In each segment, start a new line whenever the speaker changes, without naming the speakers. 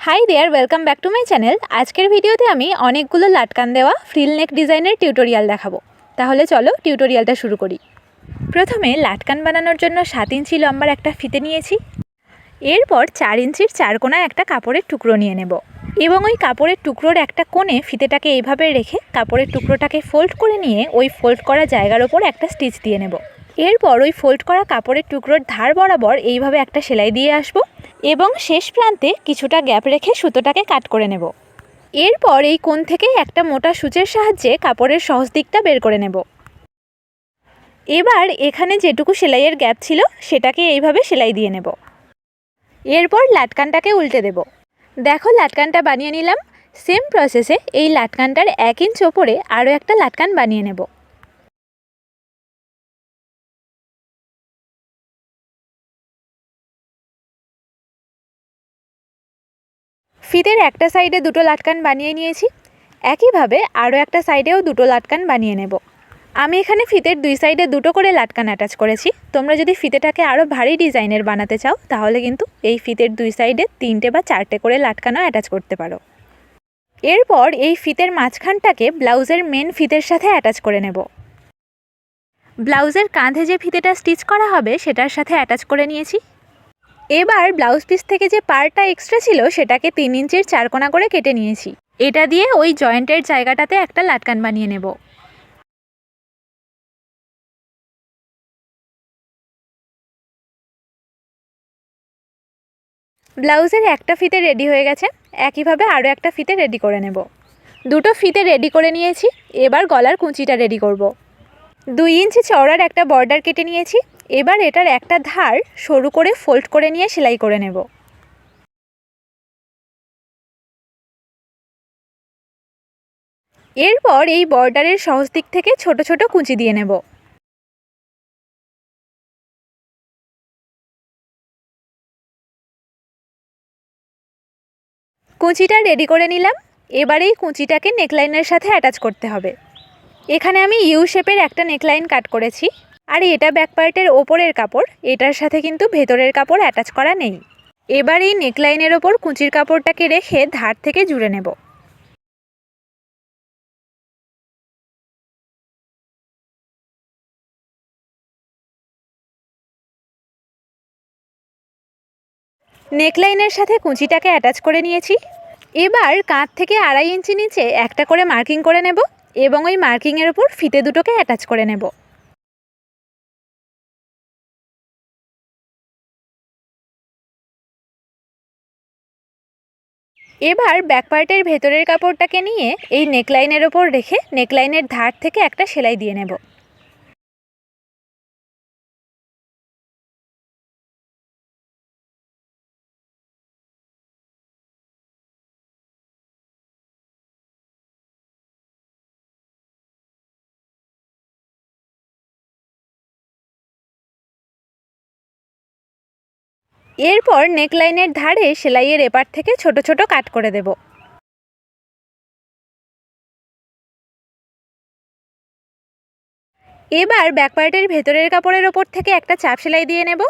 Hi there welcome back to my channel আজকের ভিডিওতে আমি অনেকগুলো লাটকান দেওয়া ফ্রিল নেক ডিজাইনের টিউটোরিয়াল দেখাবো। তাহলে চলো টিউটোরিয়ালটা শুরু করি। প্রথমে লাটকান বানানোর জন্য সাত ইঞ্চি লম্বার একটা ফিতে নিয়েছি। এরপর চার ইঞ্চির চার কোনায় একটা কাপড়ের টুকরো নিয়ে নেব। এবং ওই কাপড়ের টুকরোর একটা কোণে ফিতেটাকে এইভাবে রেখে কাপড়ের টুকরোটাকে ফোল্ড করে নিয়ে ওই ফোল্ড করা জায়গার ওপর একটা স্টিচ দিয়ে নেব। এরপর ওই ফোল্ড করা কাপড়ের টুকরোর ধার বরাবর এইভাবে একটা সেলাই দিয়ে আসব। এবং শেষ প্রান্তে কিছুটা গ্যাপ রেখে সুতোটাকে কাট করে নেব। এরপর এই কোণ থেকে একটা মোটা সূচের সাহায্যে কাপড়ের সহজ দিকটা বের করে নেব। এবার এখানে যেটুকু সেলাইয়ের গ্যাপ ছিল, সেটাকে এইভাবে সেলাই দিয়ে নেব। এরপর লাটকানটাকে উল্টে দেব। দেখো, লাটকানটা বানিয়ে নিলাম। সেম প্রসেসে এই লাটকানটার এক ইঞ্চ ওপরে আরও একটা লাটকান বানিয়ে নেব। ফিতের একটা সাইডে দুটো লাটকান বানিয়ে নিয়েছি। একইভাবে আরও একটা সাইডেও দুটো লাটকান বানিয়ে নেব। আমি এখানে ফিতের দুই সাইডে দুটো করে লাটকান অ্যাটাচ করেছি। তোমরা যদি ফিতেটাকে আরও ভারী ডিজাইনের বানাতে চাও, তাহলে কিন্তু এই ফিতের দুই সাইডে তিনটে বা চারটে করে লাটকানও অ্যাটাচ করতে পারো। এরপর এই ফিতের মাঝখানটাকে ব্লাউজের মেন ফিতের সাথে অ্যাটাচ করে নেব। ব্লাউজের কাঁধে যে ফিতেটা স্টিচ করা হবে, সেটার সাথে অ্যাটাচ করে নিয়েছি। এবার ব্লাউজ পিস থেকে যে পার্টটা এক্সট্রা ছিল, সেটাকে তিন ইঞ্চির চারকোনা করে কেটে নিয়েছি। এটা দিয়ে ওই জয়েন্টের জায়গাটাতে একটা লাটকান বানিয়ে নেব। ব্লাউজের একটা ফিতে রেডি হয়ে গেছে। একইভাবে আরও একটা ফিতে রেডি করে নেব। দুটো ফিতে রেডি করে নিয়েছি। এবার গলার কুঁচিটা রেডি করব। দুই ইঞ্চি চওড়ার একটা বর্ডার কেটে নিয়েছি। এবার এটার একটা ধার সরু করে ফোল্ড করে নিয়ে সেলাই করে নেব। এরপর এই বর্ডারের সহজ দিক থেকে ছোট ছোট কুঁচি দিয়ে নেব। কুঁচিটা রেডি করে নিলাম। এবার এই কুঁচিটাকে নেকলাইনের সাথে অ্যাটাচ করতে হবে। এখানে আমি ইউ শেপের একটা নেকলাইন কাট করেছি। আর এটা ব্যাকপার্টের ওপরের কাপড়। এটার সাথে কিন্তু ভেতরের কাপড় অ্যাটাচ করা নেই। এবার এই নেকলাইনের ওপর কুঁচির কাপড়টাকে রেখে ধার থেকে জুড়ে নেব। নেকলাইনের সাথে কুঁচিটাকে অ্যাটাচ করে নিয়েছি। এবার কাঁধ থেকে আড়াই ইঞ্চি নিচে একটা করে মার্কিং করে নেব এবং ওই মার্কিংয়ের ওপর ফিতে দুটোকে অ্যাটাচ করে নেব। এবার ব্যাকপার্টের ভেতরের কাপড়টাকে নিয়ে এই নেকলাইনের ওপর রেখে নেকলাইনের ধার থেকে একটা সেলাই দিয়ে নেব। এরপর নেকলাইনের ধারে সেলাইয়ের এপার থেকে ছোট ছোট কাট করে দেব। এবার ব্যাকপার্টের ভেতরের কাপড়ের ওপর থেকে একটা চাপ সেলাই দিয়ে নেব।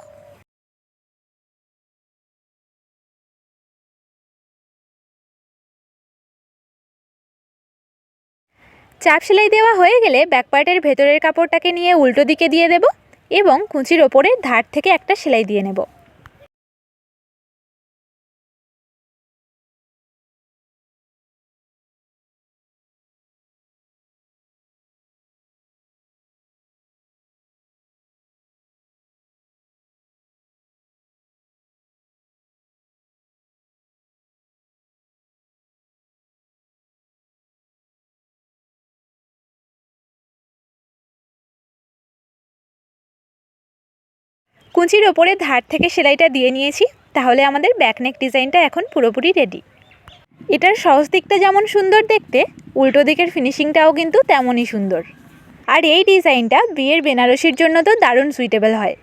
চাপ সেলাই দেওয়া হয়ে গেলে ব্যাকপার্টের ভেতরের কাপড়টাকে নিয়ে উল্টো দিকে দিয়ে দেব এবং কুঁচির ওপরে ধার থেকে একটা সেলাই দিয়ে নেব। কুঁচির ওপরে ধার থেকে সেলাইটা দিয়ে নিয়েছি, তাহলে আমাদের ব্যাকনেক ডিজাইনটা এখন পুরোপুরি রেডি এটার সহজ দিকটা যেমন সুন্দর দেখতে, উল্টো দিকের ফিনিশিংটাও কিন্তু তেমনই সুন্দর। আর এই ডিজাইনটা বিয়ের বেনারসির জন্য তো দারুণ সুইটেবল হয়।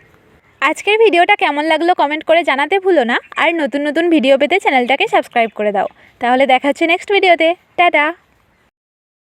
আজকের ভিডিওটা কেমন লাগল কমেন্ট করে জানাতে ভুলো না, আর নতুন নতুন ভিডিও পেতে চ্যানেলটাকে সাবস্ক্রাইব করে দাও। তাহলে দেখা হচ্ছে নেক্সট ভিডিওতে টাটা!